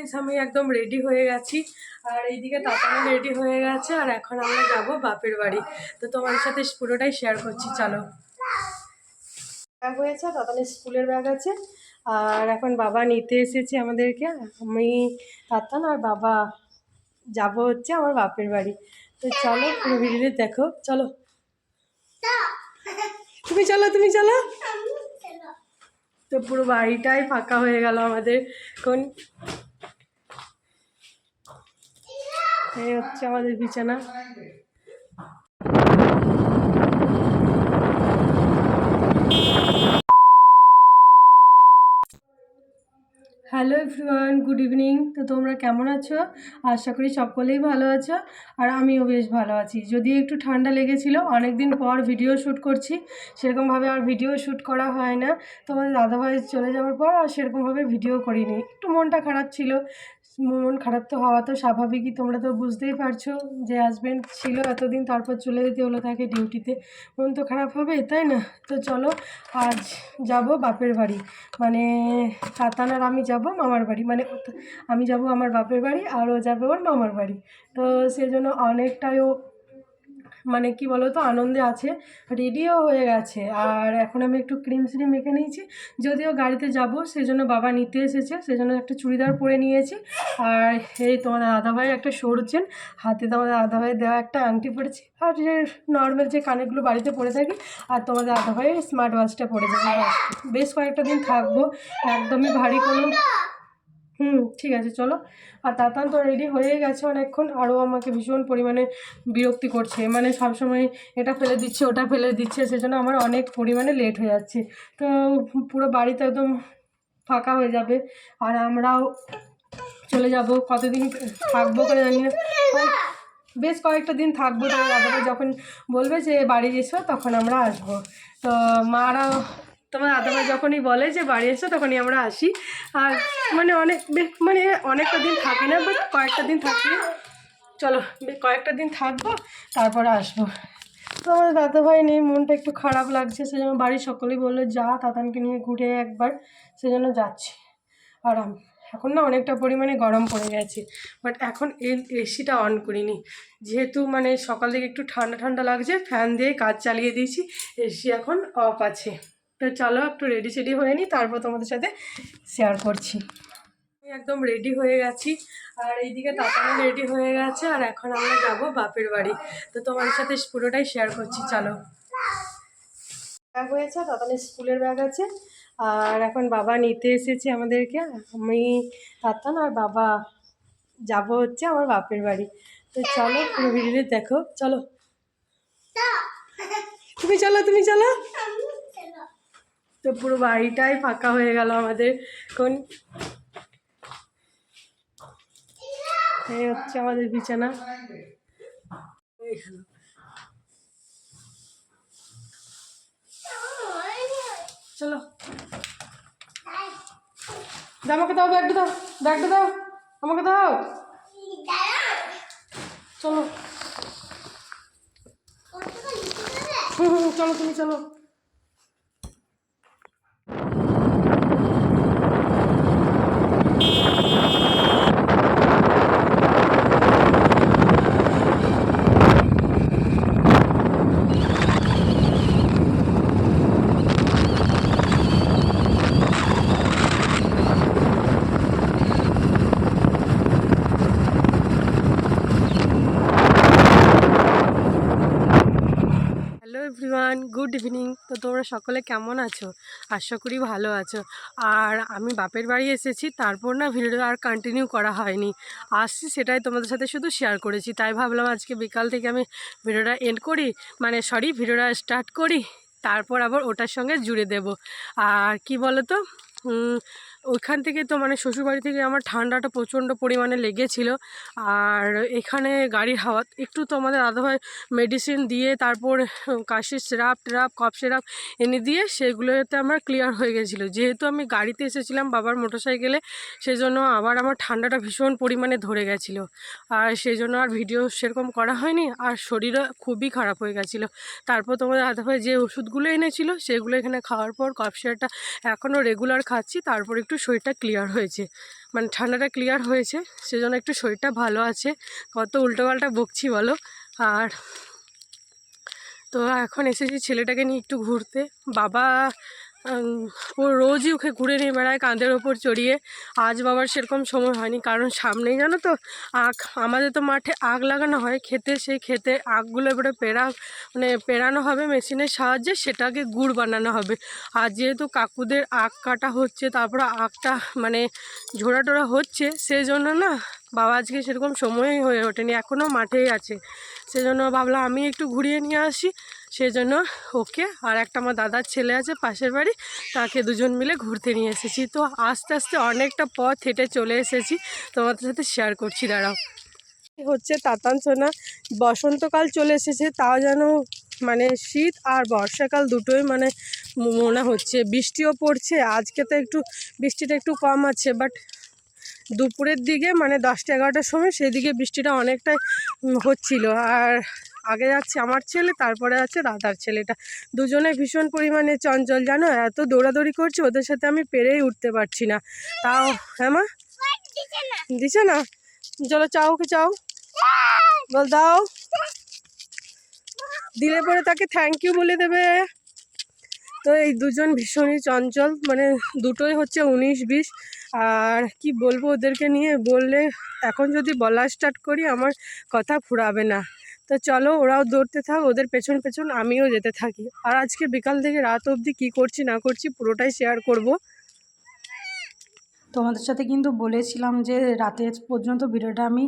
Guys আমি একদম ready হয়ে গেছি। আর এইদিকে তাতানো রেডি হয়ে গেছে আর এখন আমরা যাব বাপের বাড়ি। তো তোমার সাথে পুরোটাই শেয়ার করছি চলো। ব্যাগ হয়েছে তাতানের স্কুলের ব্যাগ আছে। আর এখন বাবা নিতে এসেছে আমাদেরকে। আমি তাতান আর বাবা যাব হচ্ছে আমার বাপের বাড়ি। তো চলো পুরো ভিডিওতে দেখো। চলো। তুমি চলো তুমি চলো। তো পুরো বাড়িটাই ফাঁকা হয়ে গেল আমাদের। কোন এই হচ্ছে আমাদের বিছানা। Hello everyone, good evening. তো তোমরা কেমন আছো? আশা করি সকলেই ভালো আছো, আর আমিও বেশ ভালো আছি। যদি একটু ঠান্ডা লেগেছিল অনেক দিন পর ভিডিও শ্যুট করছি, সেরকমভাবে আর ভিডিও শ্যুট করা হয় না। তোমাদের দাদাভাই চলে যাওয়ার পর আর সেরকমভাবে ভিডিও করিনি। একটু মনটা খারাপ ছিল মন খারাপ তো হওয়া তো স্বাভাবিকই, তোমরা তো বুঝতেই পারছ যে হাজব্যান্ড ছিল এতদিন, তারপর চলে যেতে হলো তাকে ডিউটিতে মন তো খারাপ হবে, তাই না? তো চলো, আজ যাব বাপের বাড়ি। মানে কাতান আর আমি যাব মামার বাড়ি। মানে আমি যাব আমার বাপের বাড়ি আর ও যাবে ওর মামার বাড়ি। তো সেই জন্য অনেকটাই ও মানে কি বলো তো আনন্দে আছে রেডিও হয়ে গেছে। আর এখন আমি একটু ক্রিম শ্রিম মেখে নিয়েছি, যদিও গাড়িতে যাব সেই জন্য বাবা নিতে এসেছে সেই জন্য একটা চুড়িদার পরে নিয়েছি। আর এই তোমাদের দাদাভাই একটা সরু চেন হাতে তোমাদের দাদাভাই দেওয়া একটা আংটি পরেছি। আর যে নর্মাল যে কানেরগুলো বাড়িতে পরে থাকি, আর তোমাদের দাদাভাই স্মার্ট ওয়াচটা পরে যাবে। বেশ কয়েকটা দিন থাকব, একদমই ভারী কোনো হুম, ঠিক আছে, চলো। আর তাতান তো রেডি হয়ে গেছে অনেকক্ষণ, আরও আমাকে ভীষণ পরিমাণে বিরক্তি করছে। মানে সবসময় এটা ফেলে দিচ্ছে, ওটা ফেলে দিচ্ছে, সেজন্য আমার অনেক পরিমাণে লেট হয়ে যাচ্ছে। তো পুরো বাড়িতে একদম ফাঁকা হয়ে যাবে। আর আমরাও চলে যাব। কতদিন থাকব করে জানি না। বেশ কয়েকটা দিন থাকব যখন বলবে যে বাড়ি এসো, তখন আমরা আসব। তো মারা তোমার দাদাভাই যখনই বলে যে বাড়ি এসো তখনই আমরা আসি। আর মানে অনেক মানে অনেকটা দিন থাকি না বাট কয়েকটা দিন থাকি। চলো কয়েকটা দিন থাকব তারপরে আসব। তো আমাদের দাদাভাই নেই মনটা একটু খারাপ লাগছে সেজন্য বাড়ির সকলেই বলল যা তাতানকে নিয়ে ঘুরে একবার। সেজন্য যাচ্ছি। আর এখন না অনেকটা পরিমাণে গরম পড়ে গেছে বাট এখন এসিটা অন করিনি। যেহেতু মানে সকাল থেকে একটু ঠান্ডা ঠান্ডা লাগছে ফ্যান দিয়ে কাজ চালিয়ে দিয়েছি এসি এখন অফ আছে। তো চলো একটু রেডি সেডি হয়ে নিই তারপর তোমাদের সাথে শেয়ার করছি। আমি একদম রেডি হয়ে গেছি, আর এইদিকে তাতানো রেডি হয়ে গেছে, আর এখন আমরা যাব বাপের বাড়ি। তো তোমাদের সাথে পুরোটাই শেয়ার করছি, চলো। ব্যাগ হয়েছে, তাতানের স্কুলের ব্যাগ আছে, আর এখন বাবা নিতে এসেছে আমাদেরকে। আমি, তাতান আর বাবা যাব হচ্ছে আমার বাপের বাড়ি। তো চলো, পুরো ভিডিওতে দেখো, চলো। তুমি চলো তুমি চলো। তো পুরো বাড়িটাই ফাঁকা হয়ে গেল আমাদের। কোন এই হচ্ছে আমাদের বিছানা। চলো। আমাকে দাও, ব্যাগটা দাও ব্যাগটা দাও, আমাকে দাও। চলো। হুম হুম, চলো তুমি, চলো। এভরিওয়ান গুড ইভিনিং তো তোমরা সকলে কেমন আছো? আশা করি ভালো আছো। আর আমি বাপের বাড়ি এসেছি, তারপর না ভিডিওটা আর কন্টিনিউ করা হয়নি। আসছি সেটাই তোমাদের সাথে শুধু শেয়ার করেছি। তাই ভাবলাম আজকে বিকাল থেকে আমি ভিডিওটা এন্ড করি। মানে সরি ভিডিওটা স্টার্ট করি। তারপর আবার ওটার সঙ্গে জুড়ে দেব। আর কি বলো তো ওইখান থেকে তো মানে শ্বশুরবাড়ি থেকে আমার ঠান্ডাটা প্রচণ্ড পরিমাণে লেগেছিল। আর এখানে গাড়ির হাওয়া, একটু তো আমাদের দাদাভাই মেডিসিন দিয়ে তারপর কাশির সিরাপ টিরাপ, কফ সিরাপ এনে দিয়ে সেগুলোতে আমার ক্লিয়ার হয়ে গেছিল। যেহেতু আমি গাড়িতে এসেছিলাম বাবার মোটরসাইকেলে সেই জন্য আবার আমার ঠান্ডাটা ভীষণ পরিমাণে ধরে গেছিল। আর সেই জন্য আর ভিডিও সেরকম করা হয়নি, আর শরীরও খুবই খারাপ হয়ে গেছিল। তারপর তোমাদের দাদাভাই যে ওষুধগুলো এনেছিল, সেগুলো এখানে খাওয়ার পর কফ সিরাপটা এখনও রেগুলার খাচ্ছি, তারপর একটু শরীরটা ক্লিয়ার হয়েছে। মানে ঠান্ডাটা ক্লিয়ার হয়েছে, সেজন্য একটু শরীরটা ভালো আছে। কত উল্টোপাল্টা বকছি বলো? আর তো এখন এসেছি ছেলেটাকে নিয়ে একটু ঘুরতে। বাবা ও রোজই ওকে ঘুরে নিয়ে বেড়ায় কাঁধের ওপর চড়িয়ে। আজ বাবার সেরকম সময় হয়নি, কারণ সামনেই জানো তো আখ, আমাদের তো মাঠে আগ লাগানো হয়, খেতে সেই খেতে আখগুলো এবারে পেরা মানে পেরানো হবে মেশিনের সাহায্যে, সেটাকে গুড় বানানো হবে। আর যেহেতু কাকুদের আখ কাটা হচ্ছে, তারপরে আখটা মানে ঝোড়া টোড়া হচ্ছে সেই জন্য না বাবা আজকে সেরকম সময়ই হয়ে ওঠেনি এখনও মাঠেই আছে। সেজন্য ভাবলাম আমি একটু ঘুরিয়ে নিয়ে আসি, সেজন্য ওকে আর একটা আমার দাদার ছেলে আছে পাশের বাড়ি, তাকে দুজন মিলে ঘুরতে নিয়ে এসেছি। তো আস্তে আস্তে অনেকটা পথ হেঁটে চলে এসেছি, তোমাদের সাথে শেয়ার করছি, দাঁড়াও। হচ্ছে তাতান সোনা বসন্তকাল চলে এসেছে, তাও যেন মানে শীত আর বর্ষাকাল দুটোই মানে মনে হচ্ছে। বৃষ্টিও পড়ছে, আজকে তো একটু, বৃষ্টিটা একটু কম আছে বাট দুপুরের দিকে মানে দশটা এগারোটার সময় সেদিকে বৃষ্টিটা অনেকটাই হচ্ছিল। আর আগে যাচ্ছে আমার ছেলে, তারপরে আছে দাদার ছেলেটা। দুজনে ভীষণ পরিমাণে চঞ্চল, জানো? এত দৌড়াদৌড়ি করছে, ওদের সাথে আমি পেরেই উঠতে পারছি না। তাও হ্যাঁ মা? দিছে না? চলো, চাও কি চাও। বল, দাও। দিলে পরে তাকে থ্যাংক ইউ বলে দেবে। তো এই দুজন ভীষণই চঞ্চল মানে দুটোই হচ্ছে উনিশ, বিশ। আর কি বলব ওদেরকে নিয়ে? বললে এখন যদি বলা স্টার্ট করি, আমার কথা ফুরাবে না। তো চলো ওরাও দৌড়তে থাক, ওদের পেছন পেছন আমিও যেতে থাকি। আর আজকে বিকাল থেকে রাত অবধি কি করছি না করছি পুরোটাই শেয়ার করব। তোমাদের সাথে কিন্তু বলেছিলাম যে রাতে পর্যন্ত ভিডিওটা আমি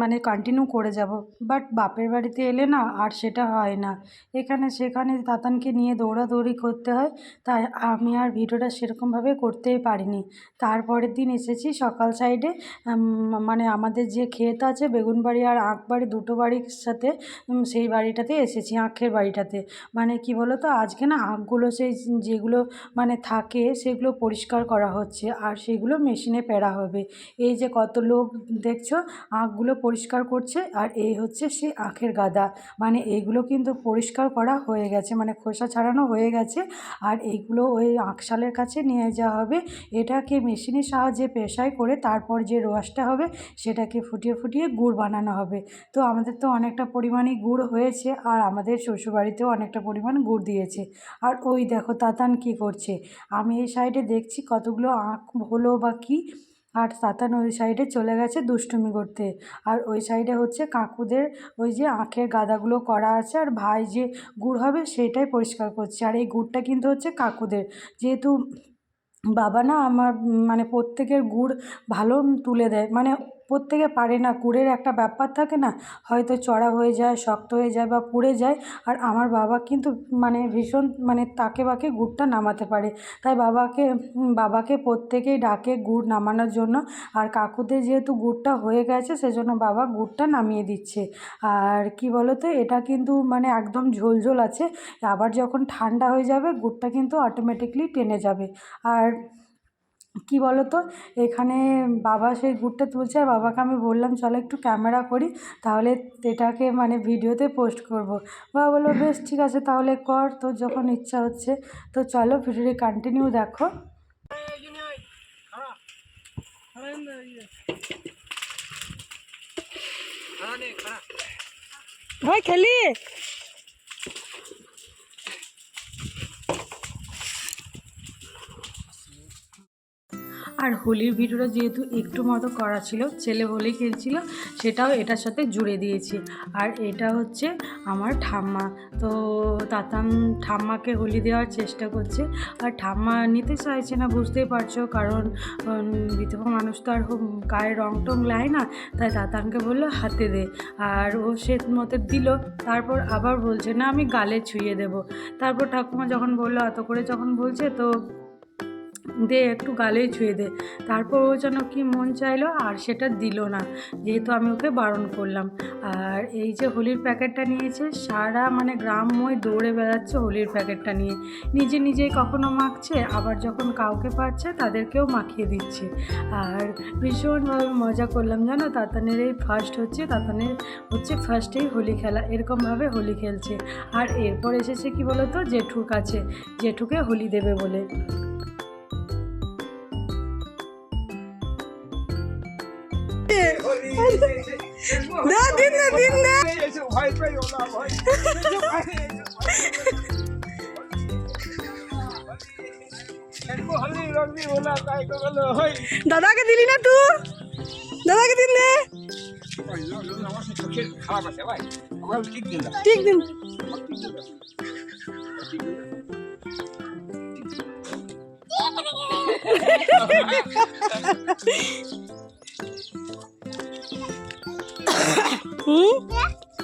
মানে কন্টিনিউ করে যাব। বাট বাপের বাড়িতে এলে না আর সেটা হয় না। এখানে সেখানে তাতানকে নিয়ে দৌড়াদৌড়ি করতে হয়। তাই আমি আর ভিডিওটা সেরকমভাবে করতেই পারিনি। তারপরের দিন এসেছি সকাল সাইডে মানে আমাদের যে ক্ষেত আছে, বেগুনবাড়ি আর আঁকবাড়ি দুটো বাড়ির সাথে সেই বাড়িটাতে এসেছি, আঁখের বাড়িটাতে। মানে কি বলো তো আজকে না আখগুলো সেই যেগুলো মানে থাকে সেগুলো পরিষ্কার করা হচ্ছে। আর সেগুলো মেশিনে পেরা হবে। এই যে কত লোক দেখছ, আখগুলো পরিষ্কার করছে আর এই হচ্ছে সেই আখের গাদা। মানে এইগুলো কিন্তু পরিষ্কার করা হয়ে গেছে মানে খোসা ছাড়ানো হয়ে গেছে আর এইগুলো ওই আঁকশালের কাছে নিয়ে যাওয়া হবে। এটাকে মেশিনের সাহায্যে পেশাই করে তারপর যে রসটা হবে, সেটাকে ফুটিয়ে ফুটিয়ে গুড় বানানো হবে। তো আমাদের তো অনেকটা পরিমাণে গুড় হয়েছে আর আমাদের শ্বশুরবাড়িতেও অনেকটা পরিমাণ গুড় দিয়েছে। আর ওই দেখো তাতান কি করছে। আমি এই সাইডে দেখছি কতগুলো আঁক হলো বা কী? আর সাতান ওই সাইডে চলে গেছে দুষ্টুমি করতে। আর ওই সাইডে হচ্ছে কাকুদের ওই যে আখের গাদাগুলো করা আছে আর ভাই যে গুড় হবে সেটাই পরিষ্কার করছে। আর এই গুড়টা কিন্তু হচ্ছে কাকুদের। যেহেতু বাবা না আমার মানে প্রত্যেকের গুড় ভালো তুলে দেয়। মানে প্রত্যেকে পারে না গুড়ের একটা ব্যাপার থাকে না, হয়তো চড়া হয়ে যায়, শক্ত হয়ে যায় বা পুড়ে যায়, আর আমার বাবা কিন্তু মানে ভীষণ মানে তাকে বাকে গুড়টা নামাতে পারে। তাই বাবাকে বাবাকে প্রত্যেকেই ডাকে গুড় নামানোর জন্য, আর কাকুদের যেহেতু গুড়টা হয়ে গেছে, সেজন্য বাবা গুড়টা নামিয়ে দিচ্ছে। আর কি বলো তো এটা কিন্তু মানে একদম ঝোলঝোল আছে, আবার যখন ঠান্ডা হয়ে যাবে, গুড়টা কিন্তু অটোমেটিকলি টেনে যাবে। আর কি বলো তো এখানে বাবা সেই গুড়টা তুলছে, আর বাবাকে আমি বললাম, চলো একটু ক্যামেরা করি, তাহলে এটাকে মানে ভিডিওতে পোস্ট করব। বাবা বলল, বেশ, ঠিক আছে, তাহলে কর, তোর যখন ইচ্ছা হচ্ছে, তো চলো ভিডিওটি কন্টিনিউ দেখো। ভাই, খেলি? আর হোলির ভিডিওটা যেহেতু একটু মতো করা ছিল, ছেলে হোলি খেলছিল, সেটাও এটার সাথে জুড়ে দিয়েছি। আর এটা হচ্ছে আমার ঠাম্মা। তো তাতান ঠাম্মাকে হোলি দেওয়ার চেষ্টা করছে। আর ঠাম্মা নিতে চাইছে না, বুঝতেই পারছ, কারণ বিধবা মানুষ তো আর গায়ে রং টং লায় না, তাই তাতানকে বলল, হাতে দে। আর ও সে মতে দিল, তারপর আবার বলছে, না, আমি গালে ছুঁয়ে দেব। তারপর ঠাকুমা যখন বলল, এত করে যখন বলছে, তো দে, একটু গালেই ছুঁয়ে দে। তারপর ও যেন কি মন চাইলো আর সেটা দিল না, যেহেতু আমি ওকে বারণ করলাম। আর এই যে হোলির প্যাকেটটা নিয়েছে, সারা মানে গ্রামময় দৌড়ে বেড়াচ্ছে হোলির প্যাকেটটা নিয়ে। নিজে নিজেই কখনো মাখছে, আবার যখন কাউকে পাচ্ছে তাদেরকেও মাখিয়ে দিচ্ছে। আর ভীষণভাবে মজা করলাম, জানো? তাতানের এই ফার্স্ট হচ্ছে, তাতানের হচ্ছে ফার্স্টেই হোলি খেলা, এরকমভাবে হোলি খেলছে। আর এরপর এসেছে কি বলো তো জেঠুর কাছে, জেঠুকে হোলি দেবে বলে। দিচ্ছে দে দিন দে দিন হই দাদাকে দিলি না তুই? দাদাকে দিন দে। আমার চোখের খারাপ আছে ভাই আমার হুম?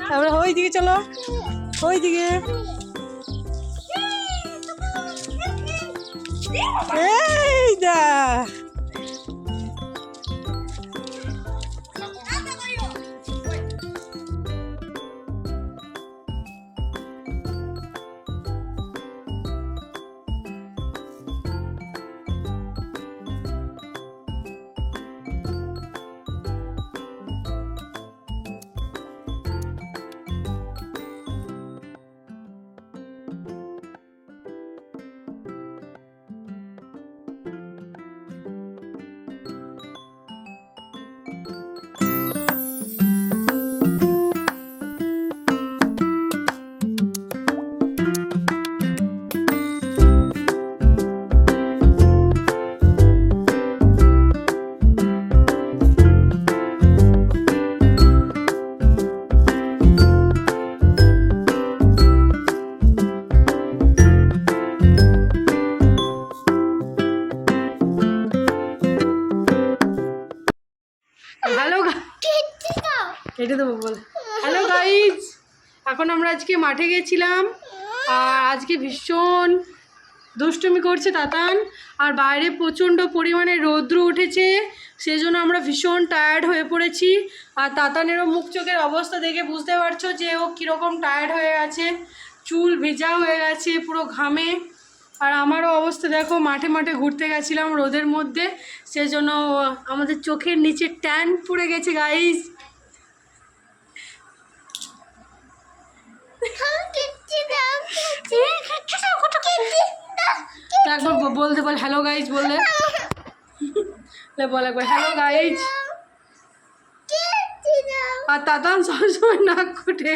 তারপরে ওই দিকে চলো। ওই দিকে এই যা। কেটে দেবো বল। হ্যালো গাইজ এখন আমরা আজকে মাঠে গেছিলাম। আর আজকে ভীষণ দুষ্টুমি করছে তাতান। আর বাইরে প্রচণ্ড পরিমাণে রৌদ্র উঠেছে। সেই জন্য আমরা ভীষণ টায়ার্ড হয়ে পড়েছি। আর তাতানেরও মুখ চোখের অবস্থা দেখে বুঝতে পারছ যে ও কীরকম টায়ার্ড হয়ে গেছে। চুল ভেজা হয়ে গেছে পুরো ঘামে। আর আমারও অবস্থা দেখো, মাঠে মাঠে ঘুরতে গেছিলাম রোদের মধ্যে। সেই জন্য আমাদের চোখের নিচে ট্যান পড়ে গেছে গাইস একবার ব- বলতে বল হ্যালো গাইজ বললে। বল একবার হ্যালো গাইজ আর তাতান সবসময় নাক কুটে।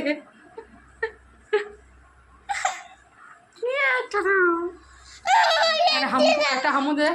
একটা হামু একটা হামু দে।